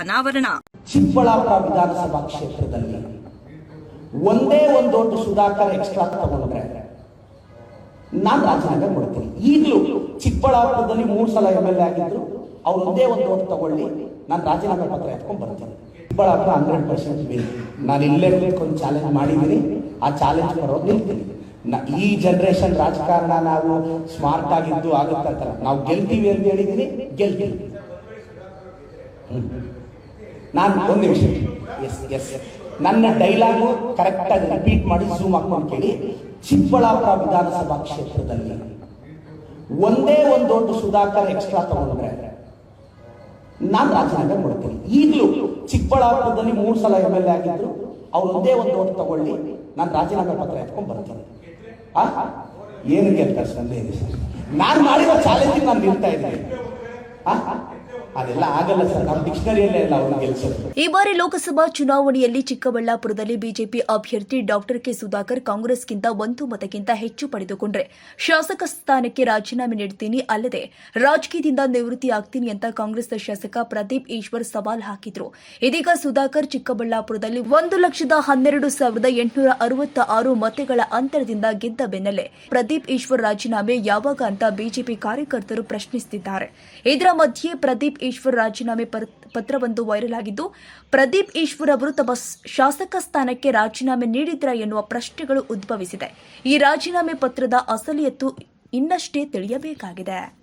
ಅನಾವರಣ. ಚಿಕ್ಕಬಳ್ಳಾಪುರ ವಿಧಾನಸಭಾ ಕ್ಷೇತ್ರದಲ್ಲಿ ಒಂದೇ ಒಂದು ದೊಡ್ಡ ಸುಧಾಕರ್ ಎಕ್ಸ್ಟ್ರಾ ತಗೊಂಡ್ರೆ ನಾನು ರಾಜೀನಾಮೆ ಕೊಡ್ತೀನಿ. ಈಗಲೂ ಚಿಕ್ಕಬಳ್ಳಾಪುರದಲ್ಲಿ ಮೂರು ಸಲ ಎಂ ಎಲ್ ಎ ಆಗಿದ್ರು, ಅವ್ರು ಒಂದೇ ಒಂದು ಓಟ್ ತಗೊಳ್ಳಿ, ನಾನು ರಾಜೀನಾಮೆ ಪತ್ರ ಎತ್ಕೊಂಡು ಬರ್ತೀನಿ. ಚಿಕ್ಕಬಳ್ಳಾಪುರ ಹಂಡ್ರೆಡ್ ಪರ್ಸೆಂಟ್ ವಿನ್ ನಾನು ಇಲ್ಲೇ ಒಂದು ಚಾಲೆಂಜ್ ಮಾಡಿದ್ದೀನಿ ಆ ಚಾಲೆಂಜ್ ಬರೋದು ನಿಲ್ತೀನಿ ಈ ಜನರೇಷನ್ ರಾಜಕಾರಣ ನಾವು ಸ್ಮಾರ್ಟ್ ಆಗಿದ್ದು ಆಗುತ್ತಂತ ನಾವು ಗೆಲ್ತೀವಿ ಅಂತ ಹೇಳಿದ್ದೀನಿ ಗೆಲ್ತೀವಿ. ನಾನು ಒಂದು ನಿಮಿಷ ಎಸ್ ಎಸ್ ನನ್ನ ಡೈಲಾಗು ಕರೆಕ್ಟಾಗಿ ರಿಪೀಟ್ ಮಾಡಿ ಝೂಮ್ ಹಾಕೊಂಡು ಕೇಳಿ ಚಿಕ್ಕಬಳ್ಳಾಪುರ ವಿಧಾನಸಭಾ ಕ್ಷೇತ್ರದಲ್ಲಿ ಒಂದೇ ಒಂದು ದೊಡ್ಡ ಸುಧಾಕರ್ ಎಕ್ಸ್ಟ್ರಾ ತಗೊಂಡ್ರೆ ನಾನು ರಾಜೀನಾಮೆ ಕೊಡ್ತೀನಿ. ಈಗಲೂ ಚಿಕ್ಕಬಳ್ಳಾಪುರದಲ್ಲಿ ಮೂರು ಸಲ ಎಂ ಎಲ್ ಎ ಆಗಿದ್ರು, ಅವ್ರು ಒಂದೇ ಒಂದು ಓಟ್ ತಗೊಳ್ಳಿ, ನಾನು ರಾಜೀನಾಮೆ ಪತ್ರ ಎತ್ಕೊಂಡು ಬರ್ತೀನಿ. ಆ? ಏನು ಗೆಲ್ತಾರೆ ಸಂದೇಹ ನಾನು ಮಾಡಿರೋ ಚಾಲೆಂಜಿಗೆ ನಾನು ನಿಲ್ತಾ ಇದ್ದೀನಿ. ಆ? ಈ ಬಾರಿ ಲೋಕಸಭಾ ಚುನಾವಣೆಯಲ್ಲಿ ಚಿಕ್ಕಬಳ್ಳಾಪುರದಲ್ಲಿ ಬಿಜೆಪಿ ಅಭ್ಯರ್ಥಿ ಡಾಕ್ಟರ್ ಕೆ ಸುಧಾಕರ್ ಕಾಂಗ್ರೆಸ್ಗಿಂತ ಒಂದು ಮತಕ್ಕಿಂತ ಹೆಚ್ಚು ಪಡೆದುಕೊಂಡ್ರೆ. ಶಾಸಕ ಸ್ಥಾನಕ್ಕೆ ರಾಜೀನಾಮೆ ನೀಡ್ತೀನಿ, ಅಲ್ಲದೆ ರಾಜಕೀಯದಿಂದ ನಿವೃತ್ತಿ ಆಗ್ತೀನಿ ಅಂತ ಕಾಂಗ್ರೆಸ್ ಶಾಸಕ ಪ್ರದೀಪ್ ಈಶ್ವರ್ ಸವಾಲ್ ಹಾಕಿದ್ರು. ಇದೀಗ ಸುಧಾಕರ್ ಚಿಕ್ಕಬಳ್ಳಾಪುರದಲ್ಲಿ ಒಂದು ಲಕ್ಷದ ಹನ್ನೆರಡು ಸಾವಿರದ ಎಂಟುನೂರ ಅರವತ್ತ ಆರು ಮತಗಳ ಅಂತರದಿಂದ ಗೆದ್ದ ಬೆನ್ನಲ್ಲೇ ಪ್ರದೀಪ್ ಈಶ್ವರ್ ರಾಜೀನಾಮೆ ಯಾವಾಗ ಅಂತ ಬಿಜೆಪಿ ಕಾರ್ಯಕರ್ತರು ಪ್ರಶ್ನಿಸುತ್ತಿದ್ದಾರೆ ಇದರ ಮಧ್ಯೆ ಪ್ರದೀಪ್ ಈಶ್ವರ್ ರಾಜೀನಾಮೆ ಪತ್ರವೊಂದು ವೈರಲ್ ಆಗಿದ್ದು, ಪ್ರದೀಪ್ ಈಶ್ವರ್ ಅವರು ತಮ್ಮ ಶಾಸಕ ಸ್ಥಾನಕ್ಕೆ ರಾಜೀನಾಮೆ ನೀಡಿದ್ರ ಎನ್ನುವ ಪ್ರಶ್ನೆಗಳು ಉದ್ಭವಿಸಿದೆ. ಈ ರಾಜೀನಾಮೆ ಪತ್ರದ ಅಸಲಿಯತ್ತು ಇನ್ನಷ್ಟೇ ತಿಳಿಯಬೇಕಾಗಿದೆ.